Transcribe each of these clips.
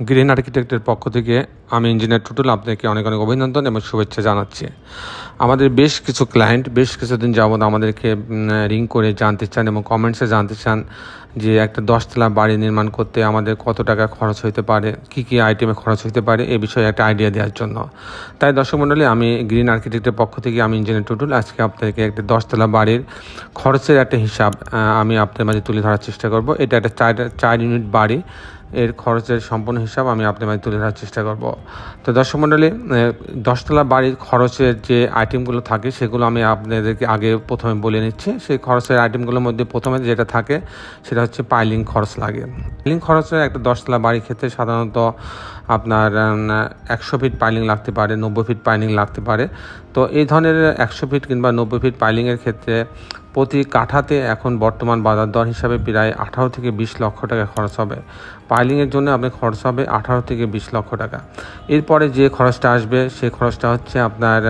Green আর্কিটেক্টের পক্ষ থেকে আমি ইঞ্জিনিয়ার টুটুল আপনাকে অনেক অনেক অভিনন্দন এবং শুভেচ্ছা জানাচ্ছি। আমাদের বেশ কিছু ক্লায়েন্ট বেশ কিছুদিন যাবৎ আমাদেরকে রিং করে জানতে চান এবং কমেন্টসে জানতে চান যে একটা দশতলা বাড়ি নির্মাণ করতে আমাদের কত টাকা খরচ হতে পারে, কি কি আইটেমে খরচ হতে পারে, এ বিষয়ে একটা আইডিয়া দেওয়ার জন্য। তাই দর্শক মণ্ডলী আমি গ্রিন আর্কিটেক্টের পক্ষ থেকে আমি ইঞ্জিনিয়ার টুটুল আজকে আপনাদেরকে একটা দশতলা বাড়ির খরচের একটা হিসাব আমি আপনার মাঝে তুলে ধরার চেষ্টা করব। এটা একটা চার চার ইউনিট বাড়ি এর খরচের সম্পূর্ণ হিসাব আমি আপনার মাঝে তুলে ধরার চেষ্টা করব। তো দর্শক মণ্ডলী দশতলা বাড়ির খরচের যে আইটেমগুলো থাকে, সেগুলো আমি আপনাদেরকে আগে প্রথমে বলে নিচ্ছি। সেই খরচের আইটেমগুলোর মধ্যে প্রথমে যেটা থাকে, সেটা হচ্ছে পাইলিং খরচ লাগে। পাইলিং খরচের একটা দশতলা বাড়ির ক্ষেত্রে সাধারণত আপনার একশো ফিট পাইলিং লাগতে পারে, নব্বই ফিট পাইলিং লাগতে পারে। তো এই ধরনের একশো ফিট কিংবা নব্বই ফিট পাইলিংয়ের ক্ষেত্রে প্রতি কাঠাতে এখন বর্তমান বাজার দর হিসাবে প্রায় আঠারো থেকে বিশ লক্ষ টাকা খরচ হবে। পাইলিংয়ের জন্য আপনার খরচ হবে আঠারো থেকে বিশ লক্ষ টাকা। এরপরে যে খরচটা আসবে সেই খরচটা হচ্ছে আপনার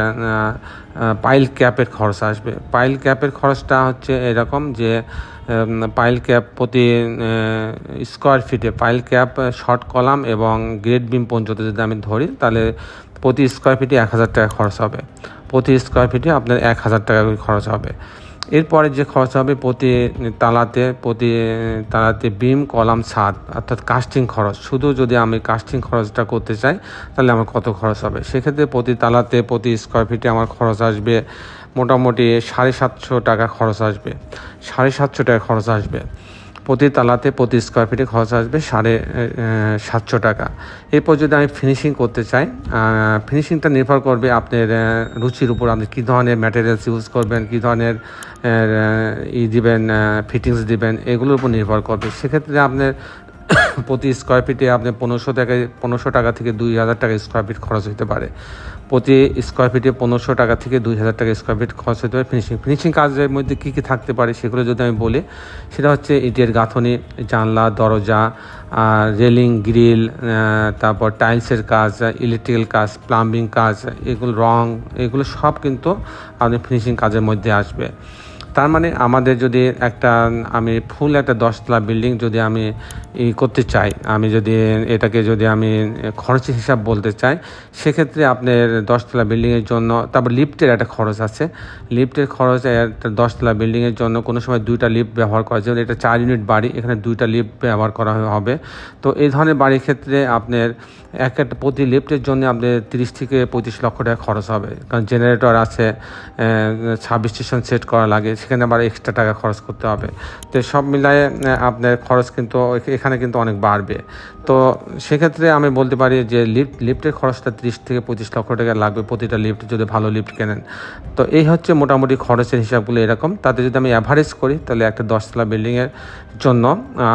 পাইল ক্যাপের খরচ আসবে। পাইল ক্যাপের খরচটা হচ্ছে এরকম যে পাইল ক্যাপ প্রতি স্কোয়ার ফিটে পাইল ক্যাপ শর্ট কলাম এবং গ্রেড বিম পর্যন্ত যদি আমি ধরি, তাহলে প্রতি স্কোয়ার ফিটে এক হাজার টাকা খরচ হবে। প্রতি স্কোয়ার ফিটে আপনার এক হাজার টাকা খরচ হবে। এরপরে যে খরচ হবে প্রতি তালাতে প্রতি তালাতে বিম, কলাম, ছাদ, অর্থাৎ কাস্টিং খরচ। শুধু যদি আমি কাস্টিং খরচটা করতে চাই, তাহলে আমার কত খরচ হবে? সেক্ষেত্রে প্রতি তালাতে, প্রতি স্কোয়ার ফিটে আমার খরচ আসবে মোটামুটি সাড়ে সাতশো টাকা খরচ আসবে। সাড়ে সাতশো টাকা খরচ আসবে। প্রতি তালাতে প্রতি স্কোয়ার ফিটে খরচ আসবে সাড়ে সাতশো টাকা। এরপর যদি আমি ফিনিশিং করতে চাই ফিনিশিংটা নির্ভর করবে আপনার রুচির উপর, আপনি কী ধরনের ম্যাটেরিয়ালস ইউজ করবেন, কী ধরনের ই দিবেন ফিটিংস দিবেন, এগুলোর উপর নির্ভর করবে। সেক্ষেত্রে আপনার প্রতি স্কোয়ার ফিটে আপনি পনেরোশো টাকা পনেরোশো টাকা থেকে দুই হাজার টাকা স্কোয়ার ফিট খরচ হতে পারে। প্রতি স্কোয়ার ফিটে পনেরোশো টাকা থেকে দুই হাজার টাকা স্কোয়ার ফিট খরচ হতে পারে ফিনিশিং ফিনিশিং কাজের মধ্যে কী কী থাকতে পারে সেগুলো যদি আমি বলি, সেটা হচ্ছে ইটের গাঁথনি, জানলা, দরজা রেলিং গ্রিল তারপর টাইলসের কাজ ইলেকট্রিক্যাল কাজ প্লাম্বিং কাজ, এগুলো রং, এগুলো সব কিন্তু আপনি ফিনিশিং কাজের মধ্যে আসবে। তার মানে আমাদের যদি একটা, আমি ফুল একটা দশতলা বিল্ডিং যদি আমি ই করতে চাই, আমি যদি এটাকে যদি আমি খরচের হিসাব বলতে চাই, সেক্ষেত্রে আপনার দশতলা বিল্ডিংয়ের জন্য, তারপর লিফটের একটা খরচ আছে। লিফটের খরচ একটা দশতলা বিল্ডিংয়ের জন্য কোনো সময় দুইটা লিফট ব্যবহার করা যায় এটা চার ইউনিট বাড়ি, এখানে দুইটা লিফট ব্যবহার করা হবে। তো এই ধরনের বাড়ির ক্ষেত্রে আপনার এক একটা, প্রতি লিফটের জন্য আপনার তিরিশ থেকে পঁচিশ লক্ষ টাকা খরচ হবে। কারণ জেনারেটর আছে ছাব্বিশ স্টেশন সেট করা লাগে সেখানে আবার এক্সট্রা টাকা খরচ করতে হবে। তো সব মিলায়ে আপনার খরচ কিন্তু এখানে কিন্তু অনেক বাড়বে। তো সেক্ষেত্রে আমি বলতে পারি যে লিফট লিফটের খরচটা তিরিশ থেকে পঁচিশ লক্ষ টাকা লাগবে প্রতিটা লিফট যদি ভালো লিফট কেনেন। তো এই হচ্ছে মোটামুটি খরচের হিসাবগুলো এরকম। তাতে যদি আমি অ্যাভারেজ করি, তাহলে একটা দশতলা বিল্ডিংয়ের জন্য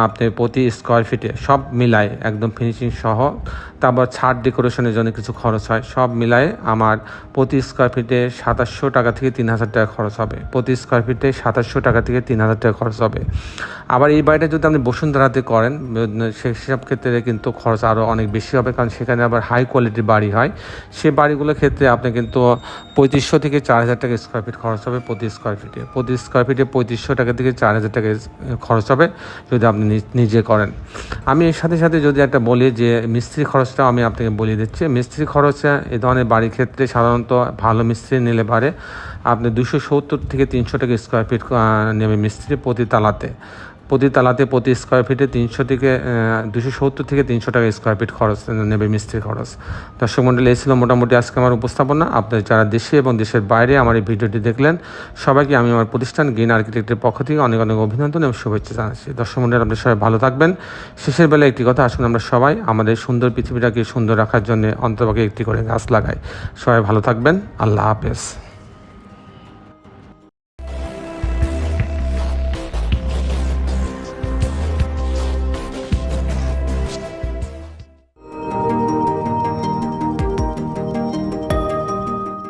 আপনি প্রতি স্কোয়ার ফিটে সব মিলায় একদম ফিনিশিং সহ, তারপর ছাদ ডেকোরেশনের জন্য কিছু খরচ হয়, সব মিলায়ে আমার প্রতি স্কোয়ার ফিটে সাতাশশো টাকা থেকে তিন হাজার টাকা খরচ হবে। প্রতি স্কোয়ার ফিটে সাতাশশো টাকা থেকে তিন হাজার টাকা খরচ হবে। আবার এই বাড়িটা যদি আপনি বসুন্ধরাতে করেন সেসব ক্ষেত্রে কিন্তু খরচ আরও অনেক বেশি হবে, কারণ সেখানে আবার হাই কোয়ালিটির বাড়ি হয়। সে বাড়িগুলোর ক্ষেত্রে আপনি কিন্তু পঁয়ত্রিশশো থেকে চার হাজার টাকা স্কোয়ার ফিট খরচ হবে প্রতি স্কোয়ার ফিটে প্রতি স্কোয়ার ফিটে পঁয়ত্রিশশো টাকা থেকে চার হাজার টাকা খরচ হবে যদি আপনি নিজে করেন। আমি এর সাথে সাথে যদি একটা বলি যে, মিস্ত্রি খরচটাও আমি আপনাকে বলে দিচ্ছি। মিস্ত্রি খরচ এ ধরনের বাড়ির ক্ষেত্রে সাধারণত ভালো মিস্ত্রি নিলে পারে। আপনি দুশো সত্তর থেকে তিনশো টাকা স্কোয়ার ফিট নেবে মিস্ত্রি প্রতি তালাতে। প্রতি তালাতে প্রতি স্কোয়ার ফিটে তিনশো থেকে দুশো সত্তর থেকে তিনশো টাকা স্কোয়ার ফিট খরচ নেবে মিস্ত্রি খরচ। দর্শক মন্ডলী, এই ছিল মোটামুটি আজকে আমার উপস্থাপনা। আপনার যারা দেশে এবং দেশের বাইরে আমার এই ভিডিওটি দেখলেন, সবাইকে আমি আমার প্রতিষ্ঠান গ্রিন আর্কিটেক্টের পক্ষ থেকে অনেক অনেক অভিনন্দন এবং শুভেচ্ছা জানাচ্ছি। দর্শক মন্ডলী, আপনি সবাই ভালো থাকবেন। শেষের বেলা একটি কথা, আসুন আমরা সবাই আমাদের সুন্দর পৃথিবীটাকে সুন্দর রাখার জন্য অন্তপাকে একটি করে গাছ লাগাই। সবাই ভালো থাকবেন। আল্লাহ হাফেজ।